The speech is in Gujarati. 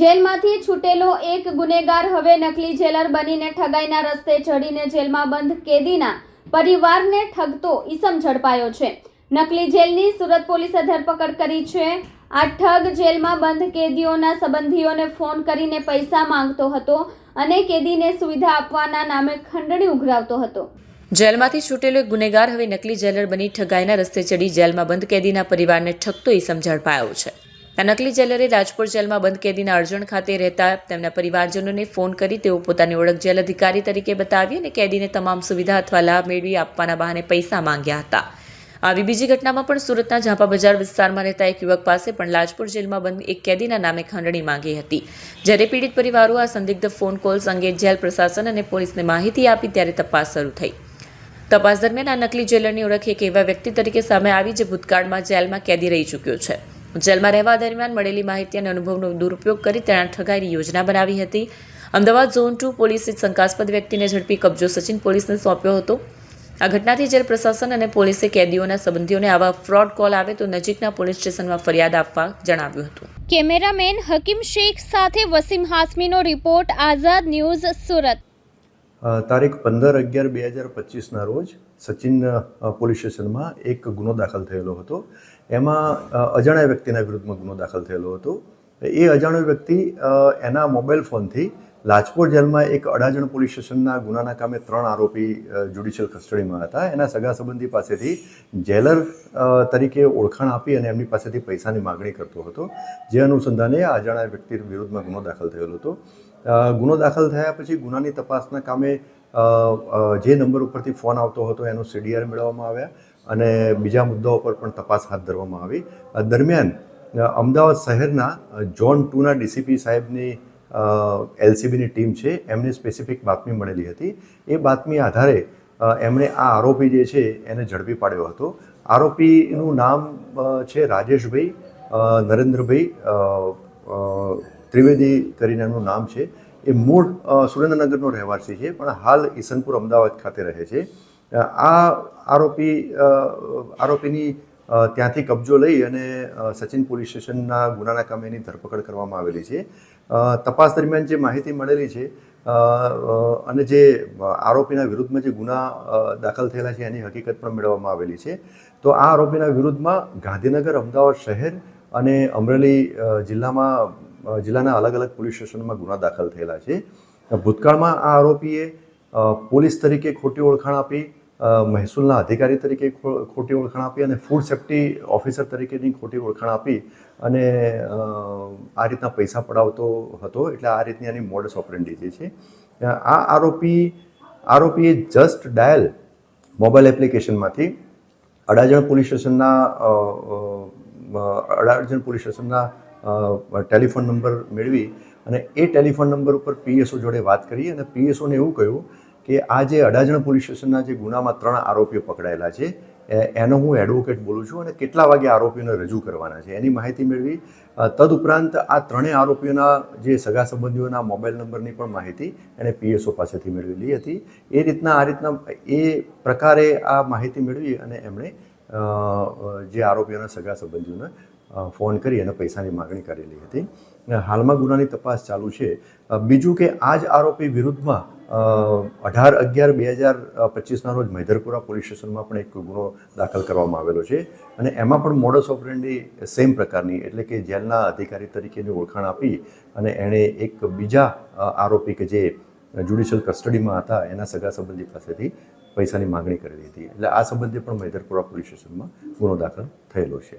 જેલમાંથી છૂટેલો એક ગુનેગાર હવે નકલી જેલર બનીને ઠગાઈના રસ્તે ચડીને જેલમાં બંધ કેદીના પરિવારને ઠગતો ઈસમ ઝડપાયો છે. નકલી જેલની સુરત પોલીસે ધરપકડ કરી છે. આ ઠગ જેલમાં બંધ કેદીઓના સંબંધીઓને ફોન કરીને પૈસા માંગતો હતો અને કેદીને સુવિધા આપવાના નામે ખંડણી ઉઘરાવતો હતો. જેલમાંથી છૂટેલો ગુનેગાર હવે નકલી જેલર બની ઠગાઈના રસ્તે ચડી જેલમાં બંધ કેદીના પરિવારને ઠગતો ઈસમ ઝડપાયો છે. આ નકલી જેલરે રાજપુર જેલમાં બંધ કેદીના અર્જણ ખાતે રહેતા તેમના પરિવારજનોને ફોન કરી તેઓ પોતાની ઓળખ જેલ અધિકારી તરીકે બતાવી અને કેદીને તમામ સુવિધા અથવા લાભ મેળવી આપવાના બહાને પૈસા માંગ્યા હતા. આવી બીજી ઘટનામાં પણ સુરતના ઝાંપા બજાર વિસ્તારમાં રહેતા એક યુવક પાસે પણ લાજપુર જેલમાં બંધ એક કેદીના નામે ખંડણી માંગી હતી. જ્યારે પીડિત પરિવારો આ સંદિગ્ધ ફોન કોલ્સ અંગે જેલ પ્રશાસન અને પોલીસને માહિતી આપી ત્યારે તપાસ શરૂ થઈ. તપાસ દરમિયાન આ નકલી જેલરની ઓળખ એક એવા વ્યક્તિ તરીકે સામે આવી જે ભૂતકાળમાં જેલમાં કેદી રહી ચૂક્યો છે. જેલમાં રહેવા દરમિયાન મળેલી માહિતી અને અનુભવનો દુરુપયોગ કરી તેણે ઠગાઈની યોજના બનાવી હતી. અમદાવાદ ઝોન ટુ પોલીસે શંકાસ્પદ વ્યક્તિને ઝડપી કબજો સચિન પોલીસને સોંપ્યો હતો. આ ઘટનાથી જેલ પ્રશાસન અને પોલીસે કેદીઓના સંબંધીઓને આવા ફ્રોડ કોલ આવે તો નજીકના પોલીસ સ્ટેશનમાં ફરિયાદ આપવા જણાવ્યું હતું. કેમેરામેન હકીમ શેખ સાથે વસીમ હાસમીનો રિપોર્ટ આઝાદ ન્યૂઝ સુરત. તારીખ પંદર અગિયાર બે હજાર પચીસના રોજ સચિન પોલીસ સ્ટેશનમાં એક ગુનો દાખલ થયેલો હતો. એમાં અજાણ્યા વ્યક્તિના વિરુદ્ધમાં ગુનો દાખલ થયેલો હતો. એ અજાણ્યો વ્યક્તિ એના મોબાઈલ ફોનથી લાજપોર જેલમાં એક અડાજણ પોલીસ સ્ટેશનના ગુનાના કામે ત્રણ આરોપી જ્યુડિશિયલ કસ્ટડીમાં હતા. એના સગા સંબંધી પાસેથી જેલર તરીકે ઓળખાણ આપી અને એમની પાસેથી પૈસાની માગણી કરતો હતો. જે અનુસંધાને આ અજાણ્યા વ્યક્તિ વિરુદ્ધમાં ગુનો દાખલ થયેલો હતો. ગુનો દાખલ થયા પછી ગુનાની તપાસના કામે જે નંબર ઉપરથી ફોન આવતો હતો, એનો સીડીઆર મેળવવામાં આવ્યા. અને બીજા મુદ્દાઓ પર પણ તપાસ હાથ ધરવામાં આવી. દરમિયાન અમદાવાદ શહેરના ઝોન ટુના ડીસીપી સાહેબની એલસીબીની ટીમ છે, એમને સ્પેસિફિક બાતમી મળેલી હતી. એ બાતમી આધારે એમણે આ આરોપી જે છે, એને ઝડપી પાડ્યો હતો. આરોપીનું નામ છે રાજેશભાઈ નરેન્દ્રભાઈ ત્રિવેદી કરીને એમનું નામ છે. એ મૂળ સુરેન્દ્રનગરનો રહેવાસી છે, પણ હાલ ઈસનપુર અમદાવાદ ખાતે રહે છે. આ આરોપી આરોપીની ત્યાંથી કબજો લઈ અને સચિન પોલીસ સ્ટેશનના ગુનાના કામે એની ધરપકડ કરવામાં આવેલી છે. તપાસ દરમિયાન જે માહિતી મળેલી છે અને જે આરોપીના વિરુદ્ધમાં જે ગુના દાખલ થયેલા છે એની હકીકત પણ મેળવવામાં આવેલી છે. તો આ આરોપીના વિરુદ્ધમાં ગાંધીનગર, અમદાવાદ શહેર અને અમરેલી જિલ્લામાં જિલ્લાના અલગ અલગ પોલીસ સ્ટેશનમાં ગુના દાખલ થયેલા છે. ભૂતકાળમાં આ આરોપીએ પોલીસ તરીકે ખોટી ઓળખાણ આપી મહેસૂલના અધિકારી તરીકે ખોટી ઓળખાણ આપી અને ફૂડ સેફ્ટી ઓફિસર તરીકેની ખોટી ઓળખાણ આપી અને આ રીતના પૈસા પડાવતો હતો. એટલે આ રીતની આની મોડસ ઓપરેન્ડી જે છે. આ આરોપી, આરોપીએ જસ્ટ ડાયલ મોબાઈલ એપ્લિકેશનમાંથી અડાજણ પોલીસ સ્ટેશનના અડાજણ પોલીસ સ્ટેશનના ટેલિફોન નંબર મેળવી અને એ ટેલિફોન નંબર ઉપર પીએસઓ જોડે વાત કરી અને પીએસઓને એવું કહ્યું કે આ જે અડાજણ પોલીસ સ્ટેશનના જે ગુનામાં ત્રણ આરોપીઓ પકડાયેલા છે એનો હું એડવોકેટ બોલું છું અને કેટલા વાગે આરોપીઓને રજૂ કરવાના છે. એની માહિતી મેળવી. તદુપરાંત આ ત્રણેય આરોપીઓના જે સગા સંબંધીઓના મોબાઈલ નંબરની પણ માહિતી એણે પીએસઓ પાસેથી મેળવેલી હતી. એ રીતના, આ રીતના એ પ્રકારે આ માહિતી મેળવી અને એમણે જે આરોપીઓના સગા સંબંધીઓને ફોન કરી અને પૈસાની માગણી કરેલી હતી. હાલમાં ગુનાની તપાસ ચાલુ છે. બીજું કે આ જ આરોપી વિરુદ્ધમાં અઢાર અગિયાર બે હજાર પચીસના રોજ મૈધરપુરા પોલીસ સ્ટેશનમાં પણ એક ગુનો દાખલ કરવામાં આવેલો છે. અને એમાં પણ મોડસ ઓપરેન્ડી સેમ પ્રકારની, એટલે કે જેલના અધિકારી તરીકેની ઓળખાણ આપી અને એણે એક બીજા આરોપી કે જે જ્યુડિશિયલ કસ્ટડીમાં હતા, એના સગા સંબંધી પાસેથી પૈસાની માગણી કરેલી હતી. એટલે આ સંબંધે પણ મૈધરપુરા પોલીસ સ્ટેશનમાં ગુનો દાખલ થયેલો છે.